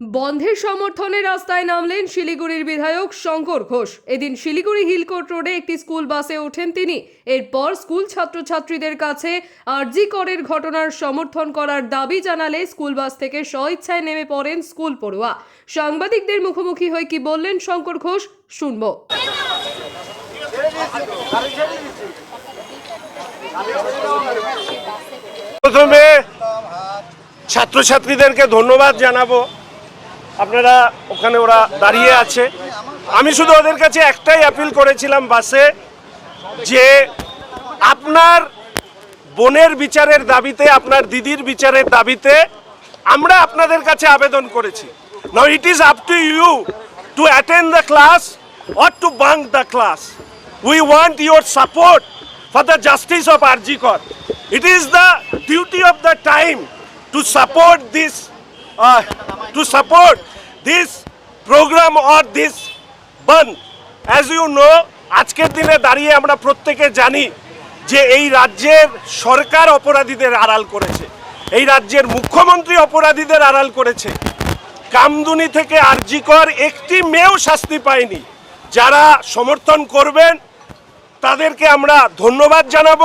বন্ধের সমর্থনে রাস্তায় নামলেন শিলিগুড়ির বিধায়ক শঙ্কর ঘোষ। এদিন শিলিগুড়ি হিলকোর্ট রোডে একটি স্কুল বাসে ওঠেন তিনি। এরপর স্কুল ছাত্রছাত্রীদের কাছে আরজি করের ঘটনার সমর্থন করার দাবি জানালে স্কুল বাস থেকে স্বইচ্ছায় নেমে পড়েন স্কুল পড়ুয়া। সাংবাদিকদের মুখোমুখি হয়ে কি বললেন শঙ্কর ঘোষ, শুনব। প্রথমে ছাত্রছাত্রীদেরকে ধন্যবাদ জানাব। আপনারা ওখানে ওরা দাঁড়িয়ে আছে। আমি শুধু ওদের কাছে একটাই অ্যাপিল করেছিলাম বাসে যে আপনার বোনের বিচারের দাবিতে আপনার দিদির বিচারের দাবিতে আমরা আপনাদের কাছে আবেদন করেছি। Now it is up to you to attend the class or to bunk the class we want your support the justice of Arjikor. It is the duty of the time to support this, uh, to support this program or this band. As you know, আজকের দিনে দাঁড়িয়ে আমরা প্রত্যেকে জানি যে এই রাজ্যের সরকার অপরাধীদের আড়াল করেছে এই রাজ্যের মুখ্যমন্ত্রী অপরাধীদের আড়াল করেছে। কামদুনি থেকে আরজিকর একটি মেয়েও শাস্তি পায়নি। যারা সমর্থন করবেন তাদেরকে আমরা ধন্যবাদ জানাব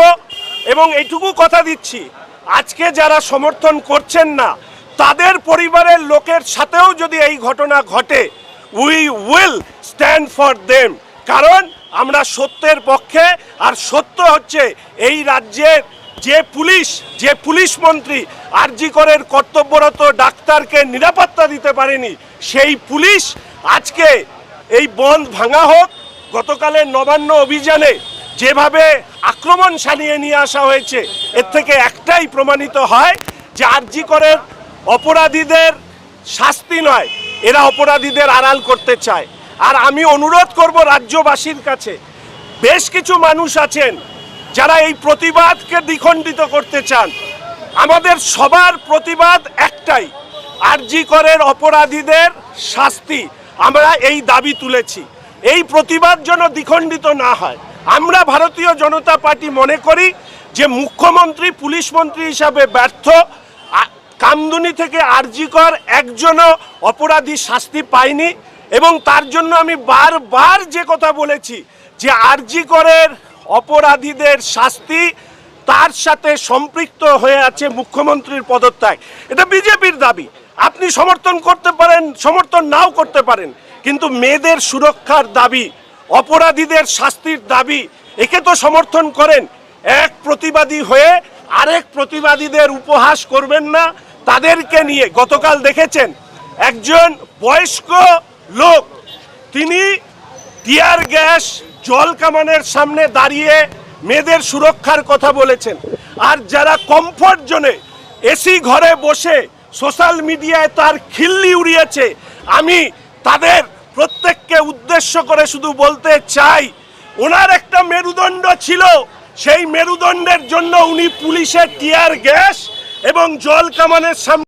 এবং এইটুকু কথা দিচ্ছি। আজকে যারা সমর্থন করছেন না তাদের পরিবারের লোকের সাথেও যদি এই ঘটনা ঘটে we will stand for them কারণ আমরা সত্যের পক্ষে, আর সত্য হচ্ছে এই রাজ্যের যে পুলিশ যে পুলিশ মন্ত্রী আরজি করের কর্তব্যরত ডাক্তারকে নিরাপত্তা দিতে পারেনি, সেই পুলিশ আজকে এই বন্ধ ভাঙা হোক, গতকালের নবান্ন অভিযানে যেভাবে আক্রমণ সানিয়ে নিয়ে আসা হয়েছে, এর থেকে একটাই প্রমাণিত হয় যে আরজি করের অপরাধীদের শাস্তি নয়, এরা অপরাধীদের আড়াল করতে চায়। আর আমি অনুরোধ করব রাজ্যবাসীর কাছে, বেশ কিছু মানুষ আছেন যারা এই প্রতিবাদকে দ্বিখণ্ডিত করতে চান। আমাদের সবার প্রতিবাদ একটাই, আরজি করের অপরাধীদের শাস্তি। আমরা এই দাবি তুলেছি। এই প্রতিবাদ যেন দ্বিখণ্ডিত না হয়। আমরা ভারতীয় জনতা পার্টি মনে করি যে মুখ্যমন্ত্রী, পুলিশ মন্ত্রী হিসাবে ব্যর্থ। কামদুনি থেকে আরজিকর একজনও অপরাধী শাস্তি পায়নি এবং তার জন্য আমি বারবার যে কথা বলেছি যে আরজিকরের অপরাধীদের শাস্তি তার সাথে সম্পৃক্ত হয়ে আছে মুখ্যমন্ত্রীর পদত্যাগ। এটা বিজেপির দাবি। আপনি সমর্থন করতে পারেন, সমর্থন নাও করতে পারেন, কিন্তু মেয়েদের সুরক্ষার দাবি, অপরাধীদের শাস্তির দাবি, একে তো সমর্থন করেন। এক প্রতিবাদী হয়ে আরেক প্রতিবাদীদের উপহাস করবেন না। তাদেরকে নিয়ে গতকাল দেখেছেন একজন বয়স্ক লোক। তিনি টিয়ার গ্যাস, জল কামানের সামনে দাঁড়িয়ে মেয়েদের সুরক্ষার কথা বলেছেন। আর যারা কমফর্ট জোনে এসি ঘরে বসে সোশ্যাল মিডিয়ায় তার খিল্লি উড়িয়েছে, আমি তাদের প্রত্যেককে উদ্দেশ্য করে শুধু বলতে চাই, ওনার একটা মেরুদণ্ড ছিল। সেই মেরুদণ্ডের জন্য উনি পুলিশের টিয়ার গ্যাস এবং জল কামানের সামনে